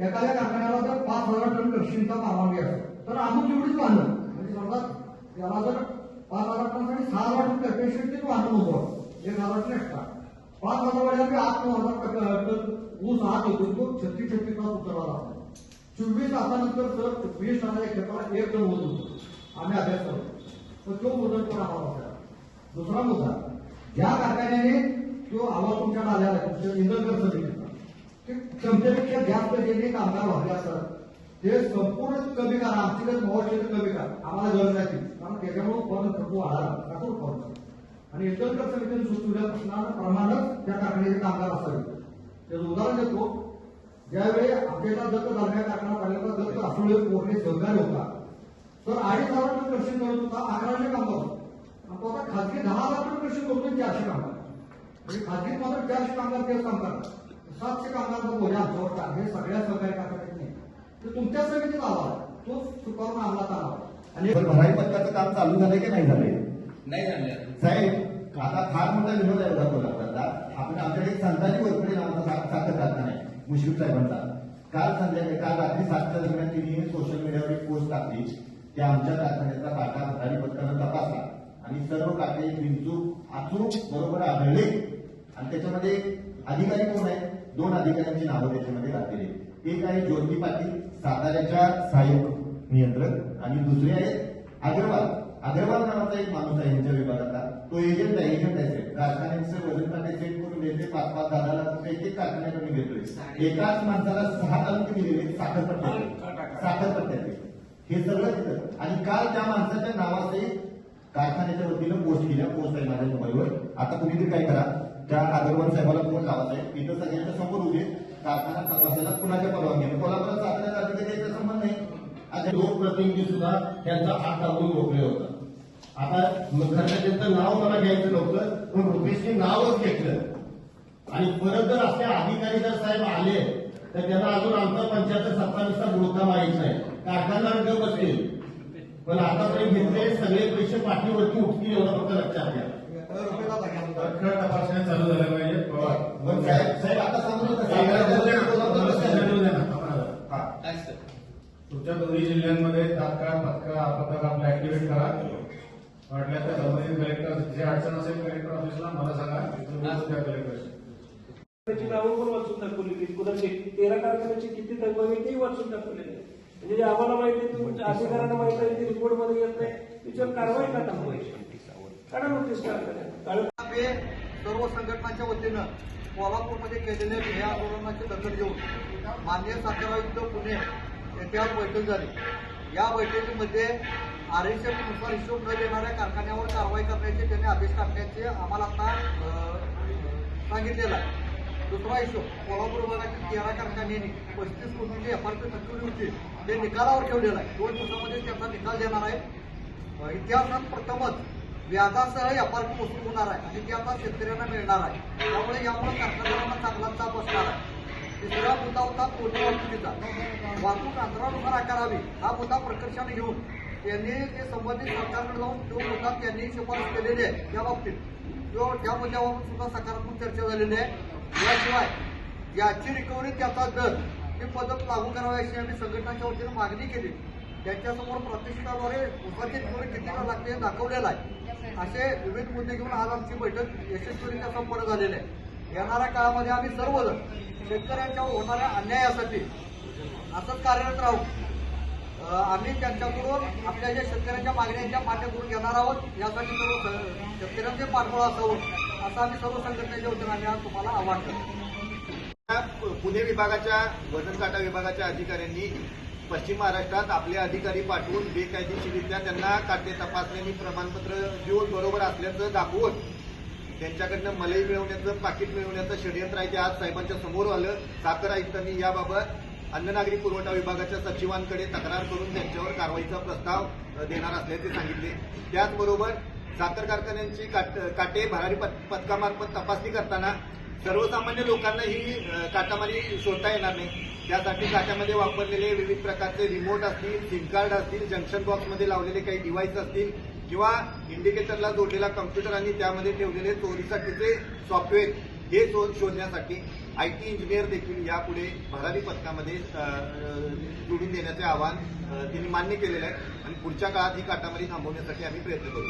एखाद्या कारखान्याला जर पाच हजार टन कक्षींचा परवानगी असतो तर आम्ही एवढीच वाहनं म्हणजे समजा त्याला जर पाच हजार टनसाठी सहा हजार टन कॅपॅसिटीच वाहन होतो. एक हजार टन एक्स्ट्रा पाच हजार आठ नऊ हजार टन ऊस आत होतो तो छत्तीस छत्तीस तास उतरला जातो चोवीस तासानंतर सर वीस टनाच्या क्षेत्राला एक टन होतो. आम्ही अभ्यास करतो. तर तो मुदत पण आम्हाला दुसरा मुद्दा ज्या कारखान्याने तो आवाज तुमच्याकडे आलेला आहे तुमच्या इंद्रकर समितीचा ते क्षमतेपेक्षा जास्त जे जे कामगार वाढले असतात ते संपूर्ण कमी करा आमची मोहचे कमी करा आम्हाला गरज नाही कारण त्याच्यामुळे उत्पादन खर्च वाढाला कसं उत्पादन. आणि इंद्रकर समितीने सुचवल्या प्रमाणच त्या कारखान्याचे कामगार असावे. त्याचं उदाहरण देतो. ज्यावेळी आपल्याला दत्त दरम्यान कारखाना झाल्याचा दत्त आसोळे मोठे सहकार्य होता तर अडीच हजार रुपये प्रश्न करत होता अकराशे कामगार होते. आणि तो आता खाजगी दहा हजार रुपये प्रश्न करतो चारशे कामगार. म्हणजे खाजगीत मात्र चारशे कामगार तेच काम करतात सातशे कामगार बोजा आमच्यावर टाक. हे सगळ्या सहकारी कारखान्यात नाही तुमच्या समितीत आला. तो स्वीकारून अंमलात आला. आणि भराई पथकाचं काम चालू झालंय की नाही झालंय? नाही झाले साहेब आता फार मोठा विनोद आहे उद्या कोल्हापुरातला आपण आमच्याकडे एक संताजी वरपुडे नावाचा साखर कारखाना आहे मुश्रीफ साहेबांचा. काल संध्याकाळी काल रात्री सातच्या दरम्यान तिने सोशल मीडियावर एक पोस्ट टाकली की आमच्या कारखान्याचा काटा भरारी पथकानं तपासला आणि सर्व काटे बिनचूक अचूक बरोबर आढळले. आणि त्याच्यामध्ये अधिकारी कोण आहेत? दोन अधिकाऱ्यांची नावं त्याच्यामध्ये घातलेली आहेत. एक आहे ज्योती पाटील साताऱ्याच्या सहाय्यक नियंत्रक. आणि दुसरे आहेत अग्रवाल. अग्रवाल नावाचा एक माणूस आहे यांच्या विभागातला. तो एजंट आहे एजंट आहे. कारखान्यांचं वजन काटे सेट करून देते पाच पाच रुपये एक एक कारखान्याकडून घेतोय. एकाच माणसाला सहा अंक दिलेले साखर पट्ट्याचे साखर पट्ट्याचे हे सगळं तिथं. आणि काल त्या माणसाच्या नावाचे कारखान्याच्या वतीनं पोस्ट केल्या. पोस्ट आहे माझ्या मोबाईलवर. आता तुम्ही तरी काय करा. त्या अग्रवाल साहेबाला फोन लावा साहेब इथं सगळ्यांच्या समोर उभे कारखाना तपासायला कुणाच्या परवानगी कोल्हापुरात साताऱ्याचा अधिकारी याचा संबंध नाही. आता लोक प्रतिनिधी सुद्धा त्यांचा हात दाबून मोकळे होता आता खरं त्यांचं नाव मला घ्यायचं नव्हतं पण रुपेशने नावच घेतलं. आणि परत जर असे अधिकारी जर साहेब आले तर त्यांना अजून आमचा पंचायत सत्तावीसचा बुडका माहीत नाही. कारखाना गप बसतील. पण आतापर्यंत घेतले सगळे पैसे पाठीवरती उठतील एवढं फक्त लक्षात घ्या. तुमच्या दोन्ही जिल्ह्यांमध्ये तात्काळ पथका पथक आपलं ऍक्टिव्हेट करा. वाटल्या तर संबंधित कलेक्टर जे अडचण असेल कलेक्टर ऑफिसला मला सांगा. त्या कलेक्टरशी त्याची नावं पण वाचून दाखवली की कुणाचे? तेरा कारखान्याचे किती आहे तेही वाचून दाखवलेले. म्हणजे जे आम्हाला माहिती आहे तुमच्या अधिकाऱ्यांना माहिती आहे ते रिपोर्टमध्ये येत नाही. त्याच्यावर कारवाई का थांबवायची? आम्ही सर्व संघटनांच्या वतीनं कोल्हापूरमध्ये केलेल्या हे आंदोलनाची दखल घेऊन मान्य साखर आयुक्त पुणे येथे आज बैठक झाली. या बैठकीमध्ये आरएसएफनुसार हिशोब न देणाऱ्या कारखान्यावर कारवाई करण्याचे त्यांनी आदेश टाकण्याचे आम्हाला आता सांगितलेलं आहे. दुसरा हिशोब कोल्हापूर विभागातील तेरा कारखान्यांनी पस्तीस कोटीची एफ आर पी थकवली होती ते निकालावर ठेवलेलं आहे दोन दिवसामध्ये त्याचा निकाल देणार आहे. इतिहासात प्रथमच व्याजासह एफआरपी वसूल होणार आहे आणि ती आता शेतकऱ्यांना मिळणार आहे. त्यामुळे यामुळे कारखान्यांना चांगला चाप असणार आहे. तिसरा मुद्दा होता तोटी वाहतुकीचा. वाहतूक अंतरानुसार आकारावी हा मुद्दा प्रकर्षाने घेऊन त्यांनी ते संबंधित सरकारकडे जाऊन तो मुद्दा त्यांनी शिफारस केलेली आहे त्या बाबतीत. तो त्या मुद्द्यावर सुद्धा सकारात्मक चर्चा झालेली आहे. याशिवाय याची रिकव्हरी त्याचा दर ही पद्धत लागू करावी अशी आम्ही संघटनाच्या वतीनं मागणी केली. त्यांच्यासमोर प्रतिष्ठाद्वारे उपाची रिकव्हरी किती लागते हे दाखवलेलं आहे. असे विविध मुद्दे घेऊन आज आमची बैठक यशस्वीरित्या संपन्न झालेली आहे. येणाऱ्या काळामध्ये आम्ही सर्वजण शेतकऱ्यांच्या होणाऱ्या अन्यायासाठी असंच कार्यरत राहू. आम्ही त्यांच्याकडून आपल्या ज्या शेतकऱ्यांच्या मागण्यांच्या मान्य करून घेणार आहोत यासाठी सर्व शेतकऱ्यांचे पाठबळ असावं असं आम्ही सर्व संघटनेच्या वतीनं आज तुम्हाला आव्हान करतो. पुणे विभागाच्या वजन काटा विभागाच्या अधिकाऱ्यांनी पश्चिम महाराष्ट्रात आपले अधिकारी पाठवून बेकायदेशीरित्या त्यांना काटे आणि प्रमाणपत्र देऊन बरोबर असल्याचं दाखवून त्यांच्याकडनं मलई मिळवण्याचं पाकिट मिळवण्याचं षडयंत्र आहे ते आज साहेबांच्या समोर आलं. साखर आयुक्तांनी याबाबत अन्न नागरी पुरवठा विभागाच्या सचिवांकडे तक्रार करून त्यांच्यावर कारवाईचा प्रस्ताव देणार असल्याचे सांगितले. त्याचबरोबर साखर कारखान्यांची काटे भरारी पथकामार्फत तपासणी करताना सर्वसामान्य लोकांना ही काटामारी शोधता येणार नाही. त्यासाठी काट्यामध्ये वापरलेले विविध प्रकारचे रिमोट असतील सिम कार्ड असतील जंक्शन बॉक्समध्ये लावलेले काही डिव्हाइस असतील किंवा इंडिकेटरला जोडलेला कम्प्युटर आणि त्यामध्ये ठेवलेले चोरीसाठीचे सॉफ्टवेअर हे शोधण्यासाठी आय टी इंजिनियर देखील यापुढे भरारी पथकामध्ये जुडून जोडून देण्याचे आवाहन त्यांनी मान्य केलेलं आहे. आणि पुढच्या काळात ही काटामारी थांबवण्यासाठी आम्ही प्रयत्न करू.